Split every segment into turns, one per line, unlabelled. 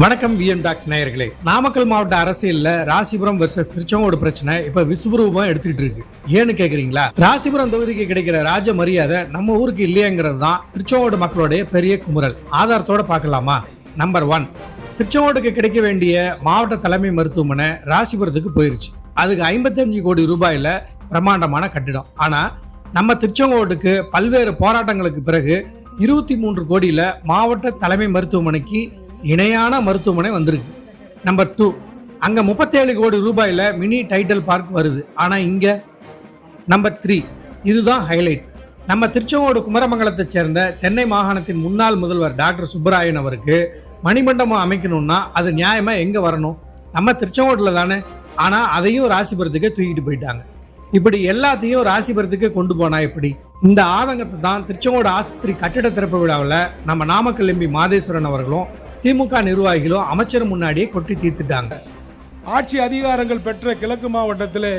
வணக்கம் VM tax நேயர்களே. நாமக்கல் மாவட்ட அரசியல்ல ராசிபுரம் வெர்சஸ் திருச்செங்கோடு பிரச்சனை இப்ப விசுவரூபம் எடுத்துக்கிட்டு இருக்கு. ஏன்னு கேக்குறீங்களா? ராசிபுரம் தொகுதிக்கு கிடைக்கிற ராஜ மரியாதை நம்ம ஊருக்கு இல்லையங்கிறது தான் திருச்செங்கோடு மக்களுடைய பெரிய குமுறல். ஆதாரத்தோட பார்க்கலாமா? நம்பர் ஒன் திருச்செங்கோடுக்கு கிடைக்க வேண்டிய மாவட்ட தலைமை மருத்துவமனை ராசிபுரத்துக்கு போயிருச்சு. அதுக்கு ஐம்பத்தஞ்சு கோடி ரூபாயில பிரம்மாண்டமான கட்டிடம். ஆனா நம்ம திருச்செங்கோடுக்கு பல்வேறு போராட்டங்களுக்கு பிறகு இருபத்தி மூன்று கோடியில மாவட்ட தலைமை மருத்துவமனைக்கு இணையான மருத்துவமனை வந்திருக்கு. நம்பர் டூ அங்கே முப்பத்தேழு கோடி ரூபாயில் மினி டைட்டில் பார்க் வருது. ஆனால் இங்கே நம்பர் த்ரீ இதுதான் ஹைலைட் நம்ம திருச்செங்கோடு குமரமங்கலத்தை சேர்ந்த சென்னை மாகாணத்தின் முன்னாள் முதல்வர் டாக்டர் சுப்பராயன் அவருக்கு மணிமண்டபம் அமைக்கணும்னா அது நியாயமாக எங்கே வரணும்? நம்ம திருச்செங்கோட்டில் தானே. ஆனால் அதையும் ராசிபுரத்துக்கு தூக்கிட்டு போயிட்டாங்க. இப்படி எல்லாத்தையும் ராசிபுரத்துக்கு கொண்டு போனா எப்படி? இந்த ஆதங்கத்தை தான் திருச்செங்கோடு ஆஸ்பத்திரி கட்டிட திறப்பு விழாவில் நம்ம நாமக்கல் எம்பி மாதேஸ்வரன் அவர்களும் திமுக நிர்வாகிகளும் அமைச்சர் முன்னாடியே கொட்டி தீர்த்துட்டாங்க.
ஆட்சி அதிகாரங்கள் பெற்ற கிழக்கு மாவட்டத்தில்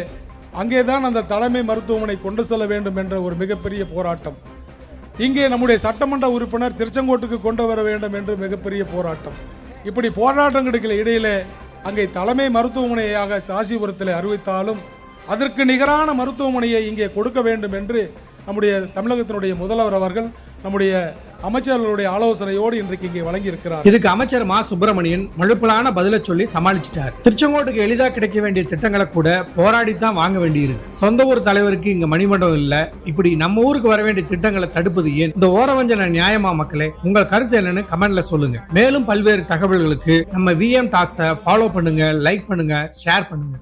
அங்கேதான் அந்த தலைமை மருத்துவமனை கொண்டு செல்ல வேண்டும் என்ற ஒரு மிகப்பெரிய போராட்டம். இங்கே நம்முடைய சட்டமன்ற உறுப்பினர் திருச்செங்கோட்டுக்கு கொண்டு வர வேண்டும் என்று மிகப்பெரிய போராட்டம். இப்படி போராட்டங்களுக்கு இடையிலே அங்கே தலைமை மருத்துவமனையாக காசிபுரத்தில் அறிவித்தாலும் அதற்கு நிகரான மருத்துவமனையை இங்கே கொடுக்க வேண்டும் என்று நம்முடைய தமிழகத்தினுடைய முதல்வர் அவர்கள் நம்முடைய அமைச்சர்களுடைய ஆலோசனையோடு இன்றைக்கு இங்கே வழங்கியிருக்கிறார்.
இதுக்கு அமைச்சர் மா. சுப்பிரமணியன் மழுப்பலான பதில சொல்லி சமாளிச்சிட்டார். திருச்செங்கோட்டுக்கு எளிதா கிடைக்க வேண்டிய திட்டங்களை கூட போராடி தான் வாங்க வேண்டியிருக்கு. சொந்த ஊர் தலைவருக்கு இங்க மணிமண்டபம் இல்ல. இப்படி நம்ம ஊருக்கு வர வேண்டிய திட்டங்களை தடுப்பது ஏன்? இந்த ஓரவஞ்சன நியாயமா மக்களே? உங்கள் கருத்து என்னன்னு கமெண்ட்ல சொல்லுங்க. மேலும் பல்வேறு தகவல்களுக்கு நம்ம விஎம் டாக்ஸை ஃபாலோ பண்ணுங்க லைக் பண்ணுங்க ஷேர் பண்ணுங்க.